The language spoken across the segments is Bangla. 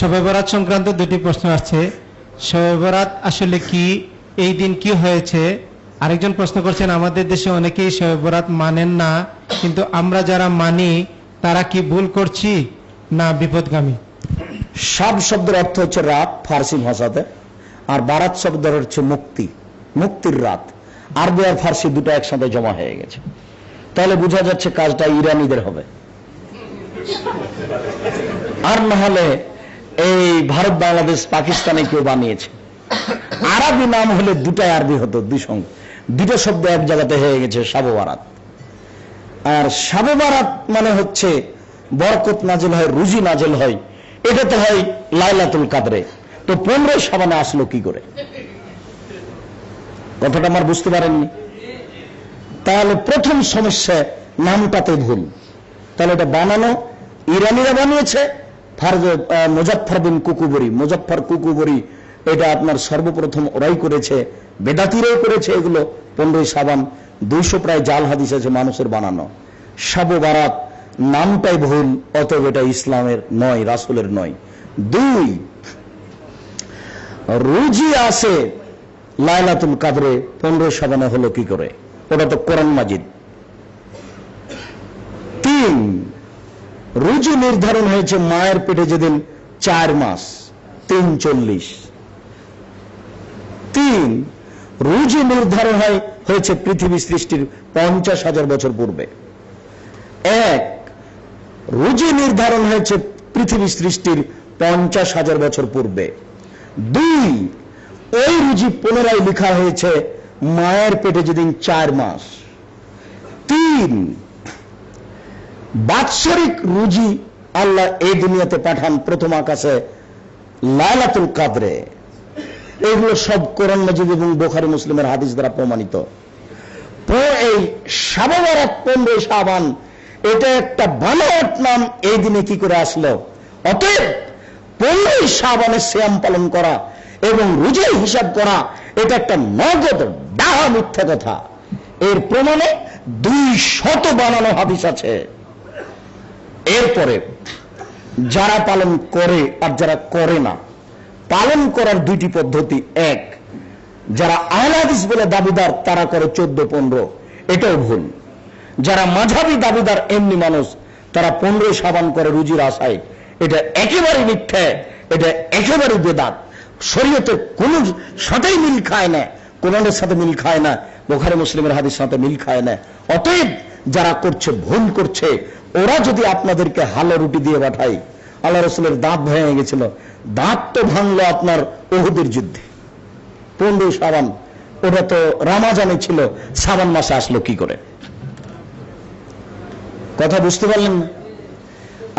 শবে বরাত সংক্রান্ত দুটি প্রশ্ন আসছে। শবে বরাত আসলে কি? এই দিন কি হয়েছে? আরেকজন প্রশ্ন করছেন, আমাদের দেশে অনেকেই শবে বরাত মানেন না, কিন্তু আমরা যারা মানি, তারা কি ভুল করছি না বিপদগামী? সাব শব্দের অর্থ হচ্ছে রাত, ফার্সি ভাষাতে, আর বারাত শব্দের হচ্ছে মুক্তি, মুক্তির রাত। আরবি আর ফার্সি দুটো একসাথে জমা হয়ে গেছে। তাহলে বোঝা যাচ্ছে কাজটা ইরানিদের হবে। আর না হলে এই ভারত, বাংলাদেশ, পাকিস্তানে কেউ বানিয়েছে। আরবি নাম হলে দুটাই আরবি হতো, দুই সঙ্গে। দুটো শব্দ এক জায়গাতে হয়ে গেছে, সাবো বারাত। আর সাবে বারাত মানে হচ্ছে বরকত নাজেল হয়, রুজি নাজেল হয়। এটা তো হয় লাইলাতুল কাদরে। তো পনেরো সাবানে আসলো কি করে? কথাটা আমার বুঝতে পারেননি। তাহলে প্রথম সমস্যা, নামটাতে ভুল। তাহলে এটা বানানো, ইরানিরা বানিয়েছে মুজফর বিন কুকুবরি। মুজফর কুকুবরি, এটা আপনার সর্বপ্রথম ওরাই করেছে, বেদাতিরাই করেছে এগুলো। পনেরোই সাবান দুইশো প্রায় জাল হাদিস আছে মানুষের বানানো। সাব বারাত নামটাই ভুল, অতএব এটা ইসলামের নয়, রাসুলের নয়। দুই, রুজি আসে লাইলাতুল কাদরে পনেরো সাবানে হলো কি করে? ওটা তো কোরআন মাজিদ। তিন রুজি নির্ধারণ হয়েছে মায়ের পেটে যেদিন চার মাস, তিন চল্লিশ। তিন, রুজি নির্ধারণ হয়, হয়েছে পৃথিবী সৃষ্টির পঞ্চাশ হাজার বছর পূর্বে। এক, রুজি নির্ধারণ হয়েছে পৃথিবী সৃষ্টির পঞ্চাশ হাজার বছর পূর্বে। দুই, ওই রুজি পুনরায় লেখা হয়েছে মায়ের পেটে যেদিন চার মাস। তিন বাৎসরিক রুজি আল্লাহ এই দুনিয়াতে পাঠান প্রথম আকাশে লাইলাতুল কাদরে। এগুলো সব কোরআন মজিদ এবং বোখারি মুসলিমের হাদিস দ্বারা প্রমাণিত। এই পনেরোই সাবান এটা একটা বানোয়াট নাম, এই দিনে কি করে আসলো? অতএব পনেরোই সাবানে শ্যাম পালন করা এবং রুজের হিসাব করা, এটা একটা নগদ ডাহা মিথ্যা কথা। এর প্রমাণে দুই শত বানানো হাদিস আছে। এরপরে যারা পালন করে আর যারা করে না, পালন করার দুইটি পদ্ধতি। এক, যারা আহলাদিস বলে দাবিদার, তারা করে চোদ্দ, পনেরো। এটাও ভুল। যারা মাঝাবি দাবিদার, এমনি মানুষ, তারা পনেরো সাবান করে রুজির আশায়। এটা একেবারে মিথ্যে, এটা একেবারে বেদাত। শরীয়তে কোন সাথেই মিল খায় না, কোরআনের সাথে মিল খায় না, বোখারে, মুসলিমের হাদিস সাথে মিল খায় না। অতএব যারা করছে, ভুল করছে ওরা যদি আপনাদেরকে হালো রুটি দিয়ে পাঠায়, আল্লাহ রসুলের দাঁত ভেঙে গেছিল। দাঁত তো ভাঙলো আপনার ওহুদের যুদ্ধে। পনেরো সাবান ওটা তো রামাজানে ছিল সাবান মাসে আসলো কি করে? কথা বুঝতে পারলেন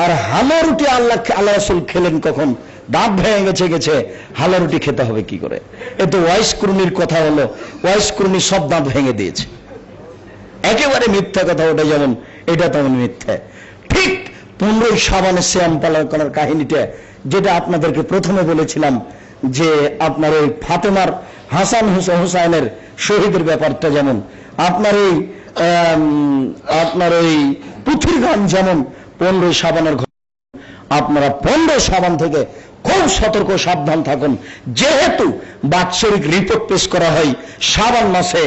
আর হালো রুটি আল্লাহ আল্লাহ রসুল খেলেন কখন? দাঁত ভেঙে গেছে গেছে, হালো রুটি খেতে হবে কি করে? এ তো ওয়াইস কুর্নির কথা হলো ওয়াইস কুর্নি সব দাঁত ভেঙে দিয়েছে। একেবারে মিথ্যা কথা, ওটা যেমন এটা তেমন মিথ্যা। ঠিক পনেরোই সাবানে শ্যাম পালন করার কাহিনীটা যেটা আপনাদেরকে প্রথমে বলেছিলাম যে আপনার ওই ফাতেমার হাসান হুসাইনের শহীদের ব্যাপারটা যেমন, আপনার এই আপনার ওই পুথির গান যেমন পনেরোই সাবানের আপনারা পনেরো সাবান থেকে খুব সতর্ক সাবধান থাকুন। যেহেতু বাৎসরিক রিপোর্ট পেশ করা হয় সাবান মাসে,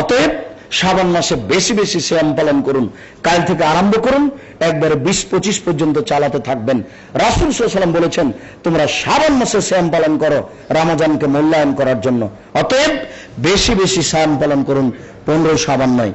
অতএব শ্রাবণ মাসে বেশি বেশি শ্যাম পালন করুন, কাল থেকে আরম্ভ করুন, একবারে বিশ পঁচিশ পর্যন্ত চালাতে থাকবেন। রাসুল সাল্লাম বলেছেন, তোমরা শ্রাবণ মাসে শ্যাম পালন করো রামাজানকে মূল্যায়ন করার জন্য। অতএব বেশি বেশি শ্যাম পালন করুন, পনেরো সাবান্ন নয়।